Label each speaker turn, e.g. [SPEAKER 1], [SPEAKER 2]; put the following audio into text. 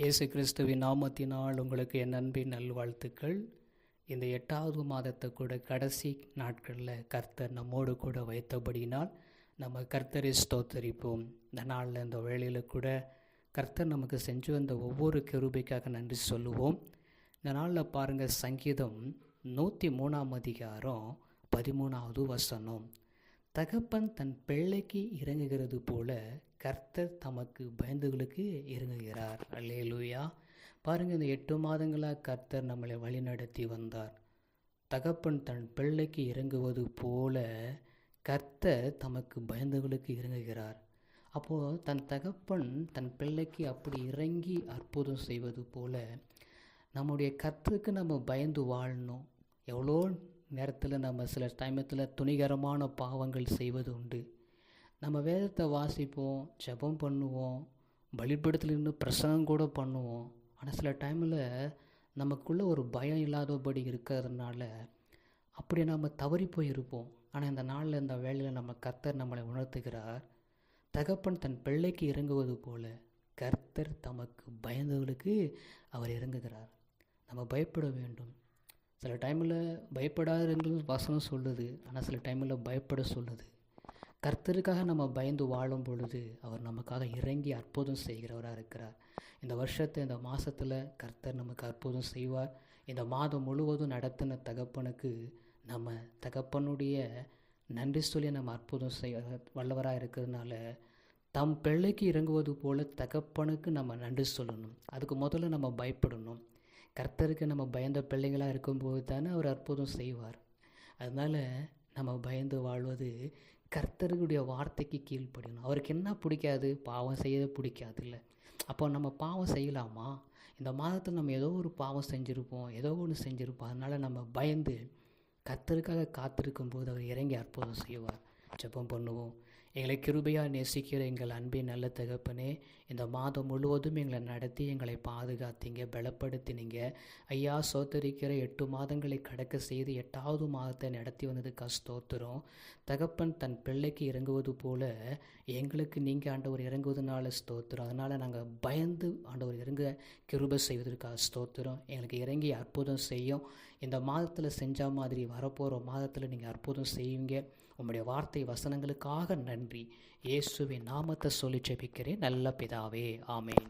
[SPEAKER 1] இயேசு கிறிஸ்துவின் நாமத்தினால் உங்களுக்கு என் அன்பின் நல்வாழ்த்துக்கள். இந்த எட்டாவது மாதத்தை கூட கடைசி நாட்களில் கர்த்தர் நம்மோடு கூட வைத்தபடினால் நம்ம கர்த்தரை ஸ்தோத்தரிப்போம். இந்த நாளில் இந்த வேளையில் கூட கர்த்தர் நமக்கு செஞ்சு வந்த ஒவ்வொரு கிருபைக்காக நன்றி சொல்லுவோம். இந்த நாளில் பாருங்கள் சங்கீதம் நூற்றி மூணாம் அதிகாரம் பதிமூணாவது வசனம். தகப்பன் தன் பிள்ளைக்கு இறங்குகிறது போல கர்த்தர் தமக்கு பயந்துகளுக்கு இறங்குகிறார். அல்லேலூயா. பாருங்கள் இந்த எட்டு மாதங்களாக கர்த்தர் நம்மளை வழிநடத்தி வந்தார். தகப்பன் தன் பிள்ளைக்கு இறங்குவது போல கர்த்தர் தமக்கு பயந்துகளுக்கு இறங்குகிறார். அப்போது தன் தகப்பன் தன் பிள்ளைக்கு அப்படி இறங்கி அற்புதம் செய்வது போல நம்முடைய கர்த்தருக்கு நம்ம பயந்து வாழணும். எவ்வளோ நேரத்தில் நம்ம சில டைமத்தில் துணிகரமான பாவங்கள் செய்வது உண்டு. நம்ம வேதத்தை வாசிப்போம் ஜெபம் பண்ணுவோம் பலிபடத்தில் இருந்து பிரசங்கம் கூட பண்ணுவோம். ஆனால் சில டைமில் நமக்குள்ளே ஒரு பயம் இல்லாதபடி இருக்கிறதுனால அப்படி நாம் தவறி போயிருப்போம். ஆனால் இந்த நாளில் இந்த வேலையில் நம்ம கர்த்தர் நம்மளை உணர்த்துகிறார். தகப்பன் தன் பிள்ளைக்கு இறங்குவது போல கர்த்தர் தமக்கு பயந்தவர்களுக்கு அவர் இறங்குகிறார். நம்ம பயப்பட வேண்டும். சில டைமில் பயப்படாதுங்கிறது வசனம் சொல்லுது. ஆனால் சில டைமில் பயப்பட சொல்லுது. கர்த்தருக்காக நம்ம பயந்து வாழும் பொழுது அவர் நமக்காக இறங்கி அற்புதம் செய்கிறவராக இருக்கிறார். இந்த வருஷத்தை இந்த மாதத்தில் கர்த்தர் நமக்கு அற்புதம் செய்வார். இந்த மாதம் முழுவதும் நடத்தின தகப்பனுக்கு நம்ம தகப்பனுடைய நன்றி சொல்லி நம்ம அற்புதம் செய்ய வல்லவராக இருக்கிறதுனால தம் பிள்ளைக்கு இறங்குவது போல தகப்பனுக்கு நம்ம நன்றி சொல்லணும். அதுக்கு முதல்ல நம்ம பயப்படணும். கர்த்தருக்கு நம்ம பயந்த பிள்ளைங்களாக இருக்கும்போது தானே அவர் அற்புதம் செய்வார். அதனால் நம்ம பயந்து வாழ்வது கர்த்தருடைய வார்த்தைக்கு கீழ்ப்படியணும். அவருக்கு என்ன பிடிக்காது? பாவம் செய்யவே பிடிக்காது இல்லை அப்போ நம்ம பாவம் செய்யலாமா? இந்த மாதத்தில் நம்ம ஏதோ ஒரு பாவம் செஞ்சுருப்போம் ஏதோ ஒன்று செஞ்சுருப்போம். அதனால் நம்ம பயந்து கர்த்தருக்காக காத்திருக்கும் போது அவர் இறங்கி அற்புதம் செய்வார். ஜெபம் பண்ணுவோம். எங்களை கிருபையாக நேசிக்கிற எங்கள் அன்பின் நல்ல தகப்பனே இந்த மாதம் முழுவதும் எங்களை நடத்தி எங்களை பாதுகாத்தீங்க பலப்படுத்தினீங்க. ஐயா சோத்தரிக்கிற எட்டு மாதங்களை கடக்க செய்து எட்டாவது மாதத்தை நடத்தி வந்ததுக்கு ஸ்தோத்திரம். தகப்பன் தன் பிள்ளைக்கு இறங்குவது போல எங்களுக்கு நீங்கள் ஆண்டவர் இறங்குவதனால ஸ்தோத்திரம். அதனால் நாங்கள் பயந்து ஆண்டவர் இறங்க கிருபை செய்வதற்காக ஸ்தோத்திரம். எங்களுக்கு இறங்கி அற்புதம் செய்யும். இந்த மாதத்தில் செஞ்ச மாதிரி வரப்போகிற மாதத்தில் நீங்கள் அற்புதம் செய்வீங்க. உங்களுடைய வார்த்தை வசனங்களுக்காக நன்றி. இயேசுவின் நாமத்தை சொல்லி ஜெபிக்கிறேன். நல்ல பிதாவே. ஆமேன்.